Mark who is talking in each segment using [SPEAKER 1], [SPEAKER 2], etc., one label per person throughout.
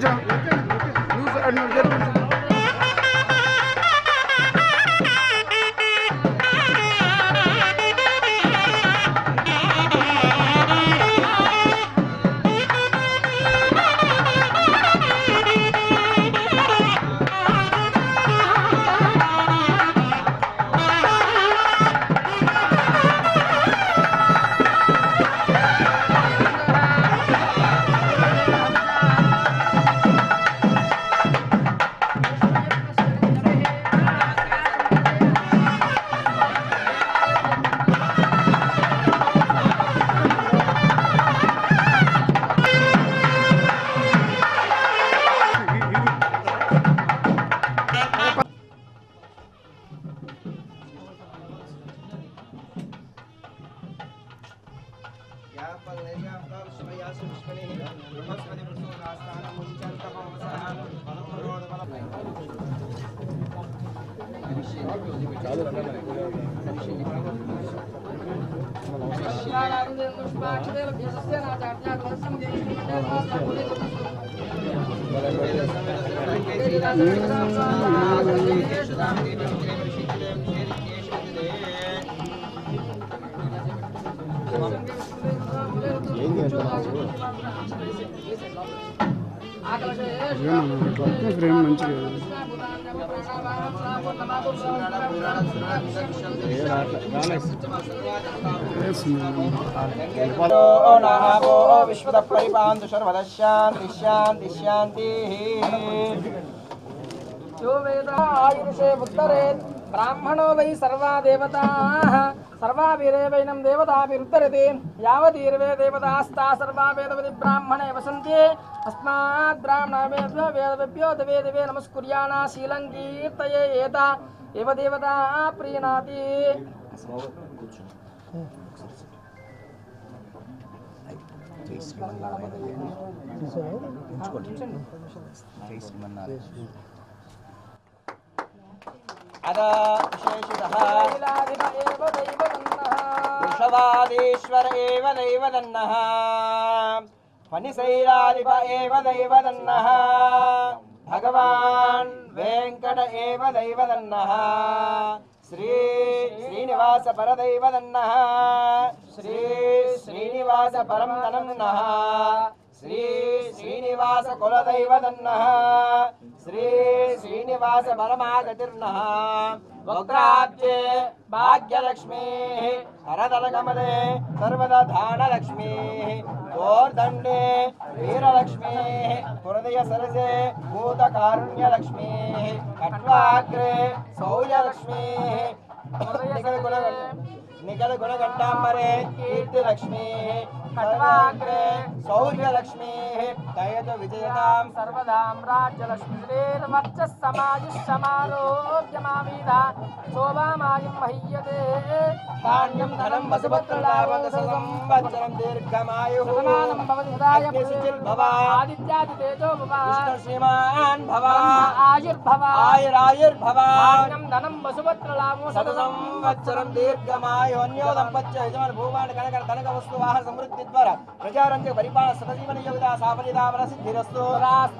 [SPEAKER 1] 讲，我跟你讲。Yararlandırılmış bağışlarım yazısından. Frame మంచిగా.
[SPEAKER 2] విశ్వద పరిపాంతు సర్వదశాంతి శాంతి శాంతి ఆయుషే ఉత్తరేత్ బ్రాహ్మణో why సర్వా దేవతా సర్వాభిరేవైనం దేవతాభిరుద్ధరతి యావతీర్వే దేవతాస్తా సర్వా వేదవతి బ్రాహ్మణే వసంతి అస్మాత్ బ్రాహ్మణ వేదవభ్యో దవే దవే నమస్కుర్యాణా శీలం కీర్తయే ఇవ దేవత ప్రీణాతి జై శ్రీమన్నారాయణ అదా విశేషిత వృషవాదీశ్వర ఏవ దైవదన్న ఫణిశైరాధిప ఏవ దైవదన్న భగవాన్ వెంకట ఏవ దైవదన్న శ్రీ శ్రీనివాస పరదైవదన్న శ్రీ శ్రీనివాస పరం ననం శ్రీ శ్రీనివాస కులదైవదన్నః. శ్రీ శ్రీనివాస పరమాగతిర్నః. వక్రాబ్జే భాగ్యలక్ష్మీ హరదలకమలే సర్వదా ధానలక్ష్మీ ఓర్దండే వీరలక్ష్మీ హృదయ సరసే భూతకారుణ్యలక్ష్మీ కట్వాగ్రే శౌర్యలక్ష్మీ నిఖిల గుణ నిఖిల గుణగంటాంబరే కీర్తిలక్ష్మీ ఖడ్వాగ్రే శౌర్యలక్ష్మీ దయత విజయతాం. సర్వదాం రాజ్యలక్ష్మీ శ్రీర్వర్చస్సమాయుష్సమారోగ్యమామీద శోభామాయం మహీయతే. ధాన్యం ధనం వసుభద్రలాభం సంవత్సరం దీర్ఘమాయు. సమానం భవతి సదాయ భవ. ఆదిత్యాది తేజో భవ. శ్రీమాన్ భవ. ఆయుర్భవ. ఆయురాయుర్భవ ధాన్యం ధనం వసుభద్రలాభం శత సంవత్సరం దీర్ఘమాయు. అన్యో దంపత్య యజమాన భూమాన కనక కనక వస్తు సమృద్ధి ద్వారా ప్రజారంజ పరిపాలన సతజీవన యోగిత సాఫల్యతామన సిద్ధిరస్తు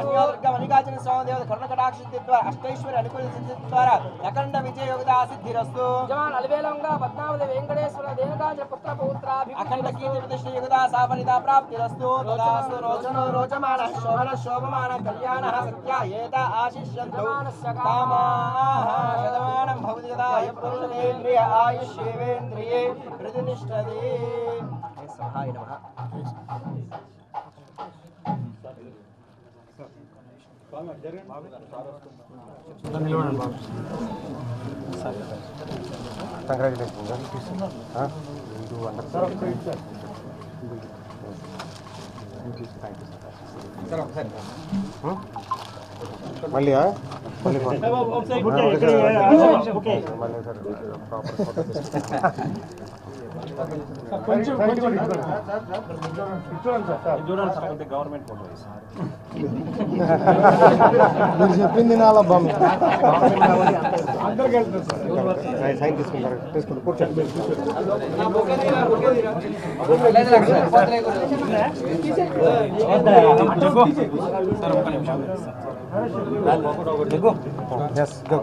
[SPEAKER 2] అన్యో దుర్గ మల్లికార్జున స్వామి దేవత కరుణకటాక్ష సిద్ధి ద్వారా అష్టైశ్వర్య అనుకూల సిద్ధి ద్వారా అఖండ విజయ యోగిత సిద్ధిరస్తు జమాన్ అలివేలంగా పద్మావతి వెంకటేశ్వర దేవతాజ పుత్ర పౌత్రాభి అఖండ కీర్తి ప్రతిష్ఠ యోగిత సాఫల్యత ప్రాప్తిరస్తు తదాస్తు రోచనో రోచమాన శోభన శోభమాన కళ్యాణ సత్య ఏత ఆశిష్యంతు. కామాః. శతమానం భవతి యదా పురుషేంద్రియ ఆయుష్యేవేంద్రియే ప్రతిష్టతి. సహాయ నమః
[SPEAKER 1] మళ్ళీ మళ్ళీ
[SPEAKER 3] సార్ ఫోటో
[SPEAKER 1] మీరు చెప్పింది నాలా అందరికి సైన్ తీసుకుంటారు. తీసుకుంటారు. కూర్చోండి ఎస్ గో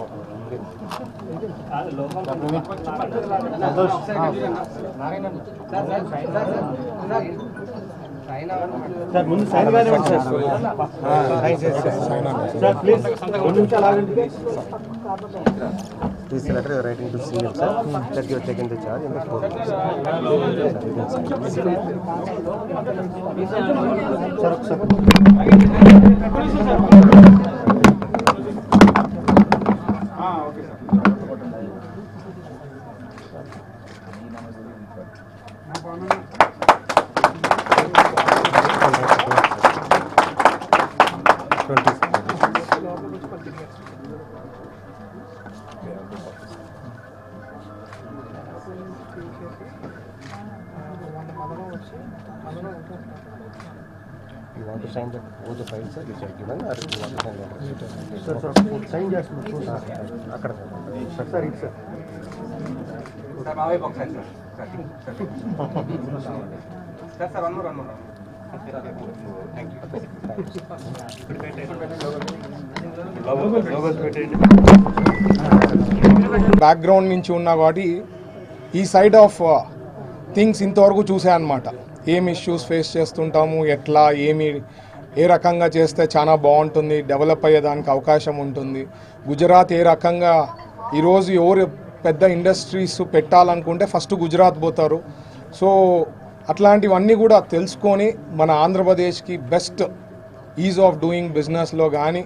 [SPEAKER 1] సార్ ముందు సైన్ కానివ్వండి సార్ సార్ ప్లీజ్ రెండు నిమిషాలు ఆగండి This letter you are writing to CM, sir, that you are taken the charge in the court. Sir, sir. Twenty. You want to sign the, all the files, sir, which are given, or you want to sign చేస్తున్నారు అక్కడ sir. Sir ఇది sir.
[SPEAKER 2] Sir మా వైపు ఒకసారి sir. Sir sir. Sir one more one more. Thank you
[SPEAKER 3] background నుంచి ఉన్నా కాబట్టి ఈ సైడ్ ఆఫ్ థింగ్స్ ఇంతవరకు చూసా అనమాట ఏం ఇష్యూస్ ఫేస్ చేస్తుంటాము ఎట్లా ఏమి ఏ రకంగా చేస్తే చాలా బాగుంటుంది డెవలప్ అయ్యేదానికి అవకాశం ఉంటుంది. గుజరాత్ ఏ రకంగా ఈరోజు ఎవరు పెద్ద ఇండస్ట్రీస్ పెట్టాలనుకుంటే ఫస్ట్ గుజరాత్ పోతారు. సో అట్లాంటివన్నీ కూడా తెలుసుకొని మన ఆంధ్రప్రదేశ్కి బెస్ట్ ఈజ్ ఆఫ్ డూయింగ్ బిజినెస్లో కానీ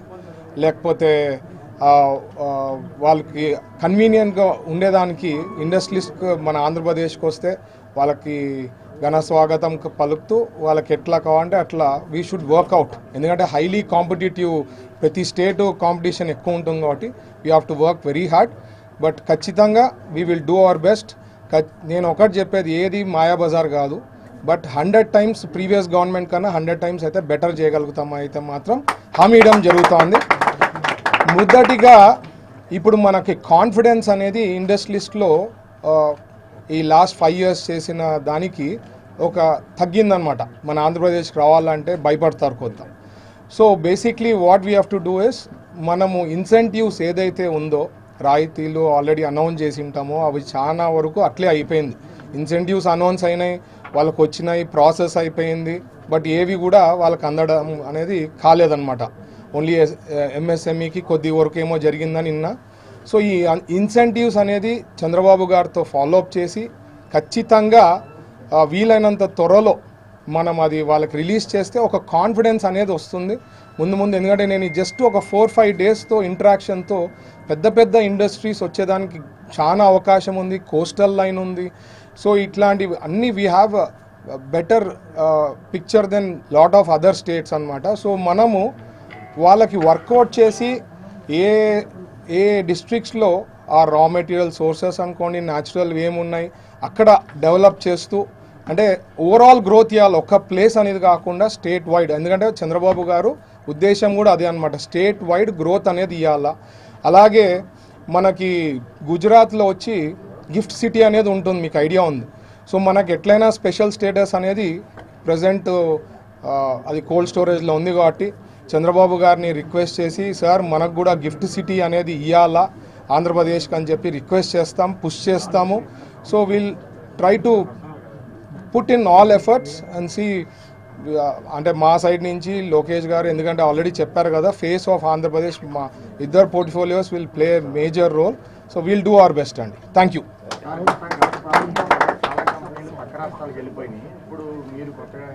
[SPEAKER 3] లేకపోతే వాళ్ళకి కన్వీనియంట్గా ఉండేదానికి ఇండస్ట్రీస్ మన ఆంధ్రప్రదేశ్కి వస్తే వాళ్ళకి ఘన స్వాగతం పలుకుతూ వాళ్ళకి ఎట్లా కావాలంటే అట్లా వీ షుడ్ వర్క్అవుట్ ఎందుకంటే హైలీ కాంపిటేటివ్ ప్రతి స్టేట్ కాంపిటీషన్ ఎక్కువ ఉంటుంది కాబట్టి we have to work very hard but ఖచ్చితంగా we will do our best నేను ఒకటి చెప్పేది ఏది మాయాబజార్ కాదు. But hundred times previous government కన్నా హండ్రెడ్ టైమ్స్ అయితే బెటర్ చేయగలుగుతాం అయితే మాత్రం హామీ ఇవ్వడం జరుగుతోంది. మొదటిగా ఇప్పుడు మనకి కాన్ఫిడెన్స్ అనేది ఇండస్ట్రీస్లో ఈ లాస్ట్ ఫైవ్ ఇయర్స్ చేసిన దానికి ఒక తగ్గిందనమాట మన ఆంధ్రప్రదేశ్కి రావాలంటే భయపడతారు కొంత. So basically what we have to do is మనము ఇన్సెంటివ్స్ ఏదైతే ఉందో రాయితీలు ఆల్రెడీ అనౌన్స్ చేసి ఉంటామో అవి చాలా వరకు అట్లే అయిపోయింది. ఇన్సెంటివ్స్ అనౌన్స్ అయినాయి వాళ్ళకి వచ్చినాయి ప్రాసెస్ అయిపోయింది బట్ ఏవి కూడా వాళ్ళకి అందడం అనేది కాలేదన్నమాట. ఓన్లీ ఎంఎస్ఎంఈకి eh, కొద్ది వరకు ఏమో జరిగిందని నిన్న సో ఈ ఇన్సెంటివ్స్ అనేది చంద్రబాబు గారితో ఫాలోఅప్ చేసి ఖచ్చితంగా వీలైనంత త్వరలో మనం అది వాళ్ళకి రిలీజ్ చేస్తే ఒక కాన్ఫిడెన్స్ అనేది వస్తుంది. ముందు ముందు ఎందుకంటే నేను జస్ట్ ఒక ఫోర్ ఫైవ్ డేస్తో ఇంటరాక్షన్తో పెద్ద పెద్ద ఇండస్ట్రీస్ వచ్చేదానికి చాలా అవకాశం ఉంది కోస్టల్ లైన్ ఉంది. సో ఇట్లాంటివి అన్నీ we have better picture then lot of other states అనమాట సో మనము వాళ్ళకి వర్కౌట్ చేసి ఏ ఏ డిస్ట్రిక్ట్స్లో ఆ రా మెటీరియల్ సోర్సెస్ అనుకోండి న్యాచురల్ ఏమున్నాయి అక్కడ డెవలప్ చేస్తూ అంటే ఓవరాల్ గ్రోత్ ఇవ్వాలి ఒక్క ప్లేస్ అనేది కాకుండా స్టేట్ వైడ్ ఎందుకంటే చంద్రబాబు గారు ఉద్దేశం కూడా అదే అనమాట స్టేట్ వైడ్ గ్రోత్ అనేది ఇవ్వాలా అలాగే మనకి గుజరాత్లో వచ్చి గిఫ్ట్ సిటీ అనేది ఉంటుంది మీకు ఐడియా ఉంది. సో మనకి ఎట్లయినా స్పెషల్ స్టేటస్ అనేది ప్రజెంట్ అది కోల్డ్ స్టోరేజ్లో ఉంది కాబట్టి చంద్రబాబు గారిని రిక్వెస్ట్ చేసి సార్ మనకు కూడా గిఫ్ట్ సిటీ అనేది ఇవ్వాలా ఆంధ్రప్రదేశ్కి అని చెప్పి రిక్వెస్ట్ చేస్తాం పుష్ చేస్తాము. So will try to put in all efforts and see అంటే మా సైడ్ నుంచి లోకేష్ గారు ఎందుకంటే ఆల్రెడీ చెప్పారు కదా ఫేస్ ఆఫ్ ఆంధ్రప్రదేశ్ మా ఇద్దరు portfolios will play major role so will do our best అండి. థ్యాంక్ యూ
[SPEAKER 1] ఇప్పుడు మీరు కొత్తగా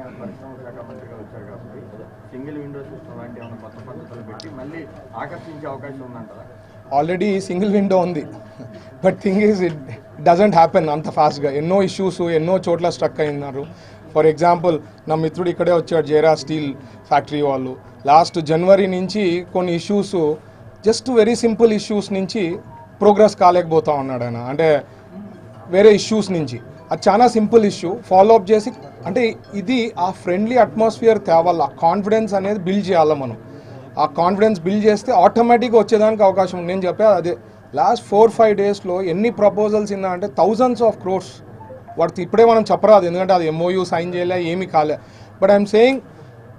[SPEAKER 1] సింగిల్ విండో సిస్టమ్ లాంటి ఏమైనా కొత్త పద్ధతులు పెట్టి మళ్ళీ ఆకర్షించే అవకాశం ఉందంటారా?
[SPEAKER 3] ఆల్రెడీ సింగిల్ విండో ఉంది. But thing is it doesn't happen అంత ఫాస్ట్గా ఎన్నో ఇష్యూస్ ఎన్నో చోట్ల స్ట్రక్ అయినారు. ఫర్ ఎగ్జాంపుల్ నా మిత్రుడు ఇక్కడే వచ్చాడు జేరా స్టీల్ ఫ్యాక్టరీ వాళ్ళు. లాస్ట్ జనవరి నుంచి కొన్ని issues just very simple issues నుంచి ప్రోగ్రెస్ కాలేకపోతా ఉన్నాడు ఆయన. అంటే వేరే ఇష్యూస్ నుంచి. అది చాలా సింపుల్ ఇష్యూ. ఫాలో అప్ చేసి అంటే ఇది ఆ ఫ్రెండ్లీ అట్మాస్ఫియర్ తేవాలి. ఆ కాన్ఫిడెన్స్ అనేది బిల్డ్ చేయాలి మనం. ఆ కాన్ఫిడెన్స్ బిల్డ్ చేస్తే ఆటోమేటిక్గా వచ్చేదానికి అవకాశం ఉంది. నేను చెప్పే అదే. లాస్ట్ ఫోర్ ఫైవ్ డేస్లో ఎన్ని ప్రపోజల్స్ ఇన్నా అంటే థౌజండ్స్ ఆఫ్ క్రోర్స్ వాటి ఇప్పుడే మనం చెప్పరాదు. ఎందుకంటే అది ఎంఓయూ సైన్ చేయలే ఏమీ కాలే. But I'm saying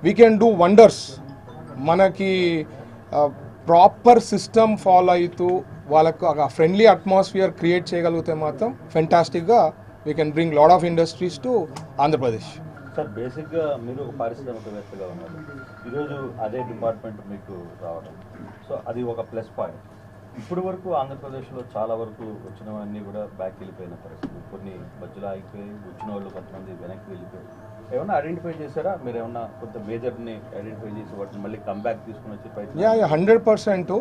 [SPEAKER 3] we can do wonders మనకి ప్రాపర్ సిస్టమ్ ఫాలో అవుతూ వాళ్ళకు ఒక ఫ్రెండ్లీ అట్మాస్ఫియర్ క్రియేట్ చేయగలిగితే మాత్రం ఫెంటాస్టిక్గా we can bring lot of industries to Andhra Pradesh
[SPEAKER 4] sir బేసిక్గా మీరు ఒక పారిశ్రామికవేత్తగా ఉన్నారు. ఈరోజు అదే డిపార్ట్మెంట్ మీకు రావడం. సో అది ఒక ప్లస్ పాయింట్ ఇప్పుడు వరకు ఆంధ్రప్రదేశ్లో చాలా వరకు వచ్చినవన్నీ కూడా బ్యాక్ వెళ్ళిపోయిన పరిస్థితి కొన్ని మధ్యలో ఆగిపోయి వచ్చిన వాళ్ళు కొంతమంది వెనక్కి వెళ్ళిపోయి ఏమన్నా ఐడెంటిఫై చేశారా? మీరు ఏమన్నా కొంత మేజర్ని ఐడెంటిఫై చేసి వాటిని మళ్ళీ కంబ్యాక్ తీసుకుని వచ్చి ప్రయత్నం
[SPEAKER 3] యా హండ్రెడ్ పర్సెంట్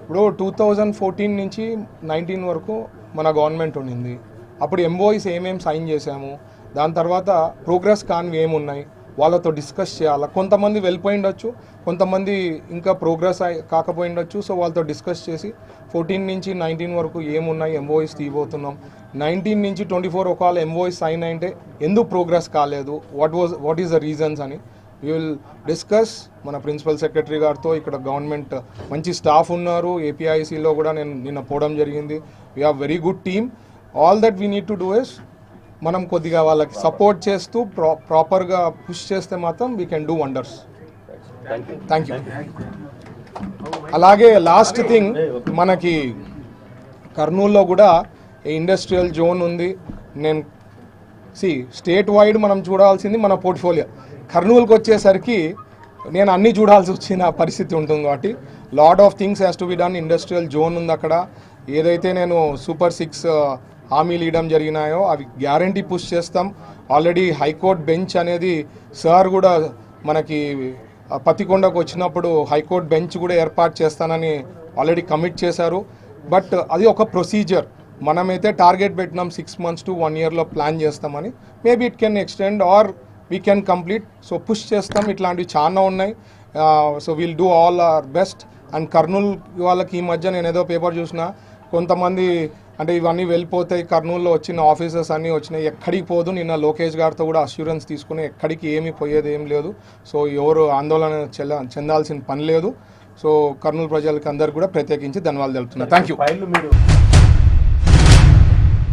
[SPEAKER 3] ఇప్పుడు టూ థౌజండ్ ఫోర్టీన్ నుంచి నైన్టీన్ వరకు మన గవర్నమెంట్ ఉండింది. అప్పుడు ఎంబోయిస్ ఏమేమి సైన్ చేశాము దాని తర్వాత ప్రోగ్రెస్ కానివి ఏమున్నాయి వాళ్ళతో డిస్కస్ చేయాలా. కొంతమంది వెళ్ళిపోయి ఉండొచ్చు కొంతమంది ఇంకా ప్రోగ్రెస్ అయి కాకపోయి ఉండొచ్చు సో వాళ్ళతో డిస్కస్ చేసి ఫోర్టీన్ నుంచి నైన్టీన్ వరకు ఏమున్నాయి ఎంఓఎస్ తీయబోతున్నాం. నైన్టీన్ నుంచి ట్వంటీ ఫోర్ ఒకవేళ ఎంఓఎస్ సైన్ అయింటే ఎందుకు ప్రోగ్రెస్ కాలేదు what was what is the reasons అని. వీ విల్ డిస్కస్ మన ప్రిన్సిపల్ సెక్రటరీ గారితో ఇక్కడ గవర్నమెంట్ మంచి స్టాఫ్ ఉన్నారు ఏపీఐసిలో కూడా నేను నిన్న పోవడం జరిగింది. We have very good team all that we need to do is మనం కొద్దిగా వాళ్ళకి సపోర్ట్ చేస్తూ ప్రా ప్రాపర్గా పుష్ చేస్తే మాత్రం we can do wonders
[SPEAKER 4] thank you
[SPEAKER 3] అలాగే లాస్ట్ థింగ్ మనకి కర్నూలులో కూడా ఇండస్ట్రియల్ జోన్ ఉంది. నేను సి స్టేట్ వైడ్ మనం చూడాల్సింది మన పోర్ట్ఫోలియో కర్నూలుకి వచ్చేసరికి నేను అన్నీ చూడాల్సి వచ్చిన పరిస్థితి ఉంటుంది కాబట్టి lot of things has to be done industrial zone ఉంది అక్కడ. ఏదైతే నేను సూపర్ సిక్స్ హామీలు ఇవ్వడం జరిగినాయో అవి గ్యారంటీ పుష్ చేస్తాం. ఆల్రెడీ హైకోర్ట్ బెంచ్ అనేది సార్ కూడా మనకి పతికొండకు వచ్చినప్పుడు హైకోర్టు బెంచ్ కూడా ఏర్పాటు చేస్తానని ఆల్రెడీ కమిట్ చేశారు. బట్ అది ఒక ప్రొసీజర్. మనమైతే టార్గెట్ పెట్టినాం సిక్స్ మంత్స్ టు వన్ ఇయర్లో ప్లాన్ చేస్తామని. Maybe it can extend or we can complete. So push చేస్తాం. ఇట్లాంటివి చాలా ఉన్నాయి. So will do all our best. And Kurnool వాళ్ళకి ఈ మధ్య నేను ఏదో పేపర్ చూసిన కొంతమంది అంటే ఇవన్నీ వెళ్ళిపోతాయి. కర్నూలులో వచ్చిన ఆఫీసర్స్ అన్నీ వచ్చినాయి. ఎక్కడికి పోదు. నిన్న లోకేష్ గారితో కూడా అష్యూరెన్స్ తీసుకుని ఎక్కడికి ఏమీ పోయేది ఏం లేదు. సో ఎవరు ఆందోళన చెల్ల చెందాల్సిన పని లేదు. సో కర్నూలు ప్రజలకి అందరు కూడా ప్రత్యేకించి ధన్యవాదాలు తెలుపుతున్నారు థ్యాంక్ యూ
[SPEAKER 4] మీరు